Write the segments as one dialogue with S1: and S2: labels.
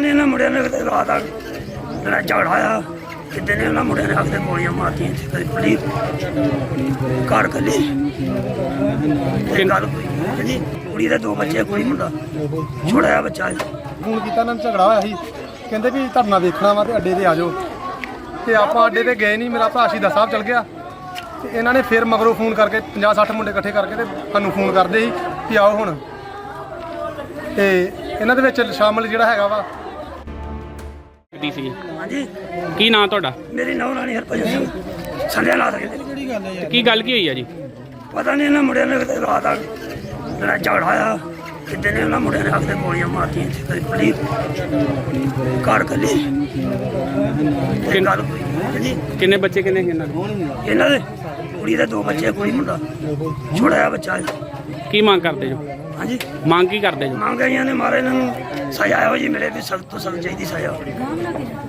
S1: ਨਹੀਂ ਇਹਨਾਂ ਮੁੰਡਿਆਂ ਨੇ ਕਿਤੇ ਰਾਤ ਆ ਲੜਾ ਝਗੜਾ ਆ, ਕਿਤੇ ਨੇ ਉਹਨਾਂ ਮੁੰਡਿਆਂ ਨੇ ਆ ਗੋਲੀਆਂ ਮਾਰਤੀਆਂ ਇੱਥੇ ਕਦੀ ਪੁਲੀ ਘਰ ਕੱਲੀ। ਇਹ ਗੱਲ ਹੋਈ ਜੀ ਕੁੜੀ ਦੇ ਦੋ ਬੱਚੇ, ਕੁੜੀ ਮੁੰਡਾ। ਛੋੜਾ ਬੱਚਾ
S2: ਫੋਨ ਕੀਤਾ ਇਹਨਾਂ ਨੂੰ, ਝਗੜਾ ਹੋਇਆ ਸੀ। ਕਹਿੰਦੇ ਵੀ ਧਰਨਾ ਦੇਖਣਾ ਵਾ ਤੇ ਅੱਡੇ ਤੇ ਆ ਜਾਓ। ਤੇ ਆਪਾਂ ਅੱਡੇ ਤੇ ਗਏ ਨਹੀਂ, ਮੇਰਾ ਭਰਾ ਸ਼ਹੀਦਾ ਸਾਹਿਬ ਚਲ ਗਿਆ। ਤੇ ਇਹਨਾਂ ਨੇ ਫਿਰ ਮਗਰੋਂ ਫੋਨ ਕਰਕੇ 50 60 ਮੁੰਡੇ ਇਕੱਠੇ ਕਰਕੇ ਤੇ ਸਾਨੂੰ ਫੋਨ ਕਰਦੇ ਸੀ ਵੀ ਆਓ ਹੁਣ। ਤੇ ਇਹਨਾਂ ਦੇ ਵਿੱਚ ਸ਼ਾਮਲ ਜਿਹੜਾ ਹੈਗਾ ਵਾ
S3: ਦੀ ਸੀ।
S1: ਹਾਂਜੀ
S3: ਕੀ ਨਾਂ ਤੁਹਾਡਾ?
S1: ਮੇਰੀ ਨੌਂ ਰਾਣੀ ਹਰਭਜਨ ਸਿੰਘ। ਸੰਧਿਆ ਲਾ ਸਕਦੇ
S3: ਤੇ ਕੀ ਗੱਲ ਕੀ ਹੋਈ ਆ ਜੀ?
S1: ਪਤਾ ਨਹੀਂ ਇਹਨਾਂ ਮੁੰਡਿਆਂ ਨੇ ਕਿਤੇ ਰਾਤ ਆ ਲੜਾ ਝਗੜਾ ਆ ਕਿਤੇ ਨੇ ਉਹਨਾਂ ਮੁੰਡਿਆਂ ਨੇ ਆ ਕੇ ਗੋਲੀਆਂ ਮਾਰਤੀਆਂ ਇੱਥੇ ਕਦੀ ਪੁਲੀ ਘਰ ਕੱਲੀ ਗੱਲ ਜੀ।
S3: ਕਿੰਨੇ ਬੱਚੇ ਕਿੰਨੇ ਕਿੰਨਾ
S1: ਇਹਨਾਂ ਦੇ ਕੁੜੀ ਦੇ ਦੋ ਬੱਚੇ ਕੁੜੀ ਮੁੰਡਾ। ਛੋੜਾ ਜਿਹਾ ਬੱਚਾ ਹੈ
S3: ਕੀ ਮੰਗ ਕਰਦੇ ਜੋ?
S1: ਹਾਂਜੀ।
S3: ਮੰਗ ਕੀ ਕਰਦੇ ਜੋ?
S1: ਮੰਗ ਆਈਆਂ ਨੇ ਮਾਰੇ ਇਹਨਾਂ ਨੂੰ ਸਜ਼ਾ ਇਹੋ ਜੀ ਮਿਲੇ ਵੀ ਸਖਤ ਤੋਂ ਸਖਤ ਚਾਹੀਦੀ ਸਜ਼ਾ।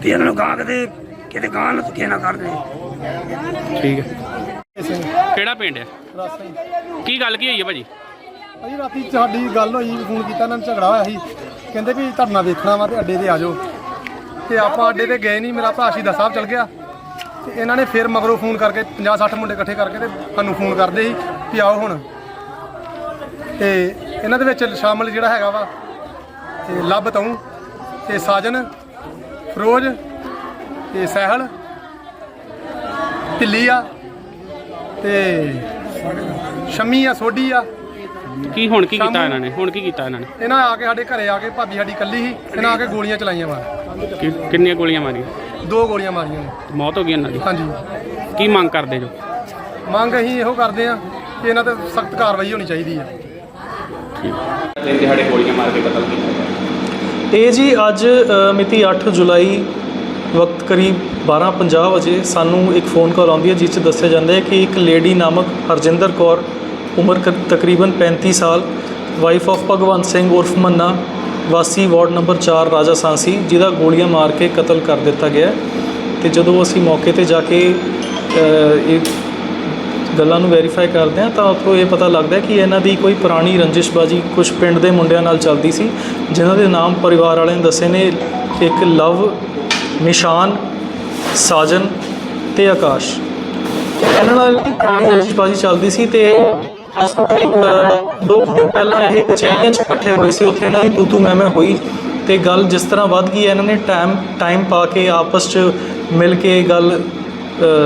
S1: ਵੀ ਇਹਨਾਂ ਨੂੰ ਗਾਂ ਕਿਤੇ ਕਿਤੇ ਗਾਂ ਨਾ ਧੱਕੇ ਨਾ ਕਰਦੇ
S3: ਠੀਕ ਹੈ। ਕਿਹੜਾ ਪਿੰਡ ਹੈ?
S2: ਰਸਤਾ ਹੀ
S3: ਕੀ ਗੱਲ ਕੀ ਹੋਈ ਹੈ ਭਾਜੀ?
S2: ਭਾਜੀ ਰਾਤੀ ਸਾਡੀ ਗੱਲ ਹੋਈ ਫੋਨ ਕੀਤਾ ਇਹਨਾਂ ਨੂੰ ਝਗੜਾ ਹੋਇਆ ਸੀ। ਕਹਿੰਦੇ ਵੀ ਧਰਨਾ ਦੇਖਣਾ ਵਾ ਤੇ ਅੱਡੇ ਤੇ ਆ ਜਾਓ। ਤੇ ਆਪਾਂ ਅੱਡੇ ਤੇ ਗਏ ਨਹੀਂ ਮੇਰਾ ਭਰਾ ਸ਼ਹੀਦਾ ਸਾਹਿਬ ਚਲ ਗਿਆ। ਤੇ ਇਹਨਾਂ ਨੇ ਫਿਰ ਮਗਰੋਂ ਫੋਨ ਕਰਕੇ 50 60 ਮੁੰਡੇ ਇਕੱਠੇ ਕਰਕੇ ਤੇ ਸਾਨੂੰ ਫੋਨ ਕਰਦੇ ਸੀ ਵੀ ਆਓ ਹੁਣ। ਤੇ ਇਹਨਾਂ ਦੇ ਵਿੱਚ ਸ਼ਾਮਲ ਜਿਹੜਾ ਹੈਗਾ ਵਾ ਤੇ ਲੱਭ ਤੂੰ ਤੇ ਸਾਜਨ ਫਰੋਜ਼ ਤੇ ਸਹਿਲ ਢਿੱਲੀ ਆ ਤੇ ਸ਼ਮੀ ਆ ਸੋਢੀ ਆ।
S3: ਕੀ ਹੁਣ ਕੀ ਕੀਤਾ ਇਹਨਾਂ ਨੇ? ਹੁਣ ਕੀ ਕੀਤਾ ਇਹਨਾਂ ਨੇ?
S2: ਇਹਨਾਂ ਆ ਕੇ ਸਾਡੇ ਘਰੇ ਆ ਕੇ ਭਾਬੀ ਸਾਡੀ ਕੱਲੀ ਸੀ ਇਹਨਾਂ ਆ ਕੇ ਗੋਲੀਆਂ ਚਲਾਈਆਂ ਵਾ।
S3: ਕਿ- ਕਿੰਨੀਆਂ ਗੋਲੀਆਂ ਮਾਰੀਆਂ?
S2: ਦੋ ਗੋਲੀਆਂ ਮਾਰੀਆਂ ਨੇ।
S3: ਮੌਤ ਹੋ ਗਈ ਇਹਨਾਂ ਦੀ?
S2: ਹਾਂਜੀ।
S3: ਕੀ ਮੰਗ ਕਰਦੇ ਜੋ?
S2: ਮੰਗ ਅਸੀਂ ਇਹੋ ਕਰਦੇ ਆ ਕਿ ਇਹਨਾਂ ਤੇ ਸਖਤ ਕਾਰਵਾਈ ਹੋਣੀ ਚਾਹੀਦੀ ਆ
S3: ਤੇ ਦਿਹਾੜੇ ਗੋਲੀਆਂ ਮਾਰ ਕੇ ਕਤਲ ਕੀਤਾ
S4: ਇਹ ਜੀ ਅੱਜ ਅ, ਮਿਤੀ 8 ਜੁਲਾਈ ਵਕਤ ਕਰੀਬ 12:50 ਵਜੇ ਸਾਨੂੰ ਇੱਕ ਫੋਨ ਕਾਲ ਆਉਂਦੀ ਹੈ ਜਿਸ 'ਚ ਦੱਸਿਆ ਜਾਂਦਾ ਹੈ ਕਿ ਇੱਕ ਲੇਡੀ ਨਾਮਕ ਹਰਜਿੰਦਰ ਕੌਰ ਉਮਰ ਕ- ਤਕਰੀਬਨ 35 ਸਾਲ ਵਾਈਫ ਆਫ ਭਗਵੰਤ ਸਿੰਘ ਉਰਫ ਮੰਨਾ ਵਾਸੀ ਵਾਰਡ ਨੰਬਰ 4 ਰਾਜਾ ਸਾਂਸੀ ਜਿਹਦਾ ਗੋਲੀਆਂ ਮਾਰ ਕੇ ਕਤਲ ਕਰ ਦਿੱਤਾ ਗਿਆ ਹੈ। ਤੇ ਜਦੋਂ ਅਸੀਂ ਮੌਕੇ ਤੇ ਜਾ ਕੇ ਅ, ਇਹ ਗੱਲਾਂ ਨੂੰ ਵੈਰੀਫਾਈ ਕਰਦੇ ਹਾਂ, ਤਾਂ ਉੱਥੋਂ ਇਹ ਪਤਾ ਲੱਗਦਾ ਕਿ ਇਹਨਾਂ ਦੀ ਕੋਈ ਪੁਰਾਣੀ ਰੰਜਿਸ਼ਬਾਜੀ ਕੁਝ ਪਿੰਡ ਦੇ ਮੁੰਡਿਆਂ ਨਾਲ ਚੱਲਦੀ ਸੀ, ਜਿਨ੍ਹਾਂ ਦੇ ਨਾਮ ਪਰਿਵਾਰ ਵਾਲਿਆਂ ਨੇ ਦੱਸੇ ਨੇ, ਇੱਕ ਲਵ, ਨਿਸ਼ਾਨ, ਸਾਜਨ ਤੇ ਆਕਾਸ਼। ਇਹਨਾਂ ਨਾਲ ਪੁਰਾਣੀ ਰੰਜਿਸ਼ਬਾਜੀ ਚੱਲਦੀ ਸੀ ਤੇ ਦੋ ਪਹਿਲਾਂ ਇਹ ਕਚਹਿਰੀਆਂ 'ਚ ਇਕੱਠੇ ਹੋਏ ਸੀ, ਉੱਥੇ ਇਹਨਾਂ ਦੀ ਤੂੰ ਤੂੰ ਮੈਂ ਮੈਂ ਹੋਈ ਤੇ ਗੱਲ ਜਿਸ ਤਰ੍ਹਾਂ ਵੱਧ ਗਈ, ਇਹਨਾਂ ਨੇ ਟਾਈਮ ਟਾਈਮ ਪਾ ਕੇ ਆਪਸ 'ਚ ਮਿਲ ਕੇ ਗੱਲ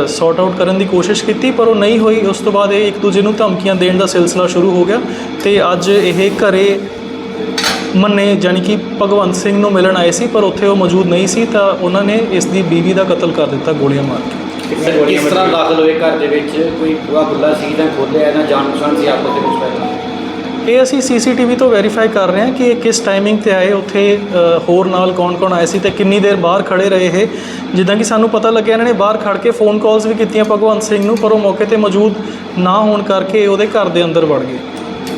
S4: ਸੌਰਟ ਆਊਟ ਕਰਨ ਦੀ ਕੋਸ਼ਿਸ਼ ਕੀਤੀ, ਪਰ ਉਹ ਨਹੀਂ ਹੋਈ। ਉਸ ਤੋਂ ਬਾਅਦ ਇਹ ਇੱਕ ਦੂਜੇ ਨੂੰ ਧਮਕੀਆਂ ਦੇਣ ਦਾ ਸਿਲਸਿਲਾ ਸ਼ੁਰੂ ਹੋ ਗਿਆ ਤੇ ਅੱਜ ਇਹ ਘਰੇ ਮੰਨੇ, ਜਾਣੀ ਕਿ ਭਗਵੰਤ ਸਿੰਘ ਨੂੰ ਮਿਲਣ ਆਏ ਸੀ, ਪਰ ਉੱਥੇ ਉਹ ਮੌਜੂਦ ਨਹੀਂ ਸੀ, ਤਾਂ ਉਹਨਾਂ ਨੇ ਇਸ ਦੀ ਬੀਵੀ ਦਾ ਕਤਲ ਕਰ ਦਿੱਤਾ, ਗੋਲੀਆਂ ਮਾਰ ਕੇ।
S5: ਕਿਸ ਤਰ੍ਹਾਂ ਦਾਖਲ ਹੋਏ ਘਰ ਦੇ ਵਿੱਚ ਕੋਈ ਬੂਆ ਖੁੱਲਾ ਸੀ ਜਾਂ ਖੋਲ੍ਹਿਆ ਨਾ ਜਾਣ ਪਛਾਣ ਸੀ ਆਪਸ ਦੇ ਵਿੱਚ? ਪਹਿਲਾਂ
S4: ਇਹ ਅਸੀਂ ਸੀਸੀਟੀਵੀ ਤੋਂ ਵੈਰੀਫਾਈ ਕਰ ਰਹੇ ਹਾਂ ਕਿ ਇਹ ਕਿਸ ਟਾਈਮਿੰਗ ਤੇ ਆਏ ਉੱਥੇ ਹੋਰ ਨਾਲ ਕੌਣ-ਕੌਣ ਆਏ ਸੀ ਤੇ ਕਿੰਨੀ ਦੇਰ ਬਾਹਰ ਖੜੇ ਰਹੇ ਇਹ। ਜਿੱਦਾਂ ਕਿ ਸਾਨੂੰ ਪਤਾ ਲੱਗਿਆ ਇਹਨਾਂ ਨੇ ਬਾਹਰ ਖੜ ਕੇ ਫੋਨ ਕਾਲਸ ਵੀ ਕੀਤੀਆਂ ਭਗਵੰਤ ਸਿੰਘ ਨੂੰ ਪਰ ਉਹ ਮੌਕੇ ਤੇ ਮੌਜੂਦ ਨਾ ਹੋਣ ਕਰਕੇ ਉਹਦੇ ਘਰ ਦੇ ਅੰਦਰ ਵੜ ਗਏ।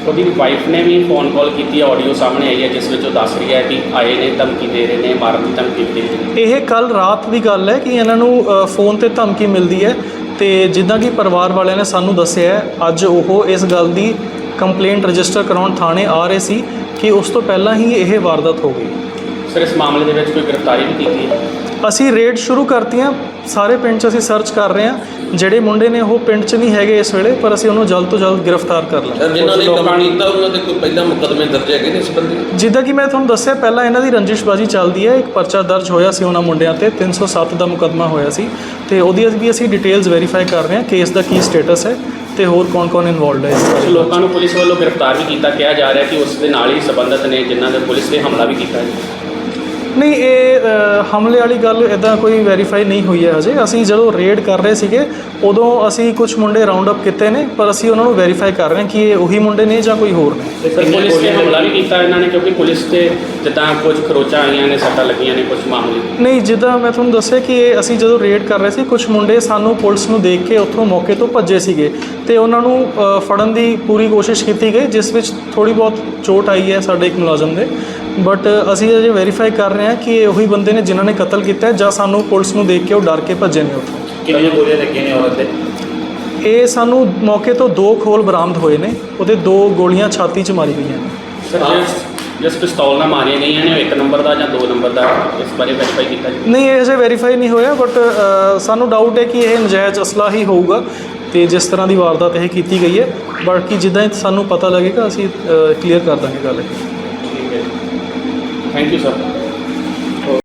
S3: ਉਹਦੀ ਵਾਈਫ ਨੇ ਵੀ ਫੋਨ ਕਾਲ ਕੀਤੀ ਹੈ ਆਡੀਓ ਸਾਹਮਣੇ ਆਈ ਹੈ ਜਿਸ ਵਿੱਚ ਉਹ ਦੱਸ ਰਹੀ ਹੈ ਕਿ ਆਏ ਨੇ ਧਮਕੀ ਦੇ ਰਹੇ ਨੇ ਮਾਰਨ ਦੀ ਧਮਕੀ ਦੇ ਰਹੇ
S4: ਇਹ ਕੱਲ ਰਾਤ ਦੀ ਗੱਲ ਹੈ ਕਿ ਇਹਨਾਂ ਨੂੰ ਫੋਨ ਤੇ ਧਮਕੀ ਮਿਲਦੀ ਹੈ ਤੇ ਜਿੱਦਾਂ ਕਿ ਪਰਿਵਾਰ ਵਾਲਿਆਂ ਨੇ ਸਾਨੂੰ ਦੱਸਿਆ ਅੱਜ ਉਹ ਇਸ ਗੱਲ ਦੀ ਕੰਪਲੇਂਟ ਰਜਿਸਟਰ ਕਰਾਉਣ ਥਾਣੇ ਆ ਰਹੇ ਸੀ ਕਿ ਉਸ ਤੋਂ ਪਹਿਲਾਂ ਹੀ ਇਹ ਵਾਰਦਾਤ ਹੋ ਗਈ।
S3: ਸਰ ਇਸ ਮਾਮਲੇ ਦੇ ਵਿੱਚ ਕੋਈ ਗ੍ਰਿਫਤਾਰੀ ਵੀ ਕੀਤੀ ਹੈ?
S4: ਅਸੀਂ ਰੇਡ ਸ਼ੁਰੂ ਕਰਤੀਆਂ ਸਾਰੇ ਪਿੰਡ 'ਚ ਅਸੀਂ ਸਰਚ ਕਰ ਰਹੇ ਹਾਂ। ਜਿਹੜੇ ਮੁੰਡੇ ਨੇ ਉਹ ਪਿੰਡ 'ਚ ਨਹੀਂ ਹੈਗੇ ਇਸ ਵੇਲੇ ਪਰ ਅਸੀਂ ਉਹਨੂੰ ਜਲਦ ਤੋਂ ਜਲਦ ਗ੍ਰਿਫਤਾਰ ਕਰ ਲਾਂਗੇ।
S6: ਜਿਨ੍ਹਾਂ ਨੇ ਕੰਮ ਕੀਤਾ ਉਹਨਾਂ ਦੇ ਕੋਈ ਪਹਿਲਾਂ ਮੁਕੱਦਮੇ ਦਰਜ ਹੈਗੇ ਨੇ ਇਸ ਸੰਬੰਧੀ?
S4: ਜਿੱਦਾਂ ਕਿ ਮੈਂ ਤੁਹਾਨੂੰ ਦੱਸਿਆ ਪਹਿਲਾਂ ਇਹਨਾਂ ਦੀ ਰੰਜਿਸ਼ਬਾਜੀ ਚੱਲਦੀ ਹੈ। ਇੱਕ ਪਰਚਾ ਦਰਜ ਹੋਇਆ ਸੀ ਉਹਨਾਂ ਮੁੰਡਿਆਂ ਤੇ 307 ਦਾ ਮੁਕੱਦਮਾ ਹੋਇਆ ਸੀ। ਤੇ ਉਹਦੀ ਵੀ ਅਸੀਂ ਡਿਟੇਲਸ ਵੈਰੀਫਾਈ ਕਰ ਰਹੇ ਹਾਂ ਕੇਸ ਦਾ ਕੀ ਸਟੇਟਸ ਹੈ। ਤੇ ਹੋਰ ਕੌਣ-ਕੌਣ ਇਨਵੋਲਡ ਹੈ ਇਸ
S3: ਕੁਝ
S4: ਬਾਰੇ
S3: ਲੋਕਾਂ ਨੂੰ ਪੁਲਿਸ ਵੱਲੋਂ ਗ੍ਰਿਫਤਾਰ ਵੀ ਕੀਤਾ, ਕਿਹਾ ਜਾ ਰਿਹਾ ਕਿ ਉਸ ਦੇ ਨਾਲ ਹੀ ਸੰਬੰਧਿਤ ਨੇ, ਜਿਨ੍ਹਾਂ ਦੇ ਪੁਲਿਸ ਨੇ ਹਮਲਾ ਵੀ ਕੀਤਾ ਹੈ।
S4: ਨਹੀਂ ਇਹ ਹਮਲੇ ਵਾਲੀ ਗੱਲ ਇਦਾਂ ਕੋਈ ਵੈਰੀਫਾਈ ਨਹੀਂ ਹੋਈ ਹੈ ਹਜੇ। ਅਸੀਂ ਜਦੋਂ ਰੇਡ ਕਰ ਰਹੇ ਸੀਗੇ ਉਦੋਂ ਅਸੀਂ ਕੁਝ ਮੁੰਡੇ ਰਾਉਂਡ ਅਪ ਕੀਤੇ ਨੇ ਪਰ ਅਸੀਂ ਉਹਨਾਂ ਨੂੰ ਵੈਰੀਫਾਈ ਕਰ ਰਹੇ ਹਾਂ ਕਿ ਇਹ ਉਹੀ ਮੁੰਡੇ ਨੇ ਜਾਂ ਕੋਈ ਹੋਰ ਨੇ।
S3: ਸਰ ਪੁਲਿਸ ਨੇ ਹਮਲਾ ਵੀ ਕੀਤਾ ਇਹਨਾਂ ਨੇ ਕਿਉਂਕਿ ਪੁਲਿਸ ਤੇ ਜਿੱਦਾਂ ਕੁਝ ਖਰੋਚਾਂ ਆਈਆਂ ਨੇ ਸੱਟਾਂ ਲੱਗੀਆਂ ਨੇ ਕੁਝ ਮਾਮਲੇ।
S4: ਨਹੀਂ ਜਿੱਦਾਂ ਮੈਂ ਤੁਹਾਨੂੰ ਦੱਸਿਆ ਕਿ ਇਹ ਅਸੀਂ ਜਦੋਂ ਰੇਡ ਕਰ ਰਹੇ ਸੀ ਕੁਝ ਮੁੰਡੇ ਸਾਨੂੰ ਪੁਲਿਸ ਨੂੰ ਦੇਖ ਕੇ ਉੱਥੋਂ ਮੌਕੇ ਤੋਂ ਭੱਜੇ ਸੀਗੇ। ਤੇ ਉਹਨਾਂ ਨੂੰ ਫੜਨ ਦੀ ਪੂਰੀ ਕੋਸ਼ਿਸ਼ ਕੀਤੀ ਗਈ ਜਿਸ ਵਿੱਚ ਥੋੜੀ ਬਹੁਤ ਚੋਟ ਆਈ ਹੈ ਸਾਡੇ ਇੱਕ ਮੁਲਾਜ਼ਮ ਦੇ। ਬਟ ਅਸੀਂ ਅਜੇ ਵੈਰੀਫਾਈ ਕਰ ਰਹੇ ਹਾਂ ਕਿ ਇਹ ਉਹੀ ਬੰਦੇ ਨੇ ਜਿਨ੍ਹਾਂ ਨੇ ਕਤਲ ਕੀਤਾ ਹੈ ਜਾਂ ਸਾਨੂੰ ਪੁਲਿਸ ਨੂੰ ਦੇਖ ਕੇ ਉਹ ਡਰ ਕੇ ਭੱਜੇ ਨੇ ਉੱਥੋਂ।
S5: ਕਿੰਨੀਆਂ ਗੋਲੀਆਂ ਲੱਗੀਆਂ ਨੇ ਔਰਤ ਦੇ?
S4: ਇਹ ਸਾਨੂੰ ਮੌਕੇ ਤੋਂ ਦੋ ਖੋਲ ਬਰਾਮਦ ਹੋਏ ਨੇ ਉਹਦੇ ਦੋ ਗੋਲੀਆਂ ਛਾਤੀ 'ਚ ਮਾਰੀ ਗਈਆਂ ਨੇ।
S3: ਸਰ ਜਿਸ ਪਿਸਤੌਲ ਨਾਲ ਮਾਰੀਆਂ ਗਈਆਂ ਨੇ ਉਹ ਇੱਕ ਨੰਬਰ ਦਾ ਜਾਂ ਦੋ ਨੰਬਰ ਦਾ ਇਸ ਬਾਰੇ ਵੈਰੀਫਾਈ ਕੀਤਾ ਜੀ
S4: ਨਹੀਂ ਇਹ ਅਜੇ ਵੈਰੀਫਾਈ ਨਹੀਂ ਹੋਇਆ ਬਟ ਸਾਨੂੰ ਡਾਊਟ ਹੈ ਕਿ ਇਹ ਨਜਾਇਜ਼ ਅਸਲਾ ਹੀ ਹੋਊਗਾ ਤੇ ਜਿਸ ਤਰ੍ਹਾਂ ਦੀ ਵਾਰਦਾਤ ਇਹ ਕੀਤੀ ਗਈ ਹੈ। ਬਾਕੀ ਜਿੱਦਾਂ ਹੀ ਸਾਨੂੰ ਪਤਾ ਲੱਗੇਗਾ ਅਸੀਂ ਕਲੀਅਰ ਕਰ ਦਾਂਗੇ ਗੱਲ। ਇਹ
S3: ਠੀਕ ਹੈ ਥੈਂਕ ਯੂ ਸਰ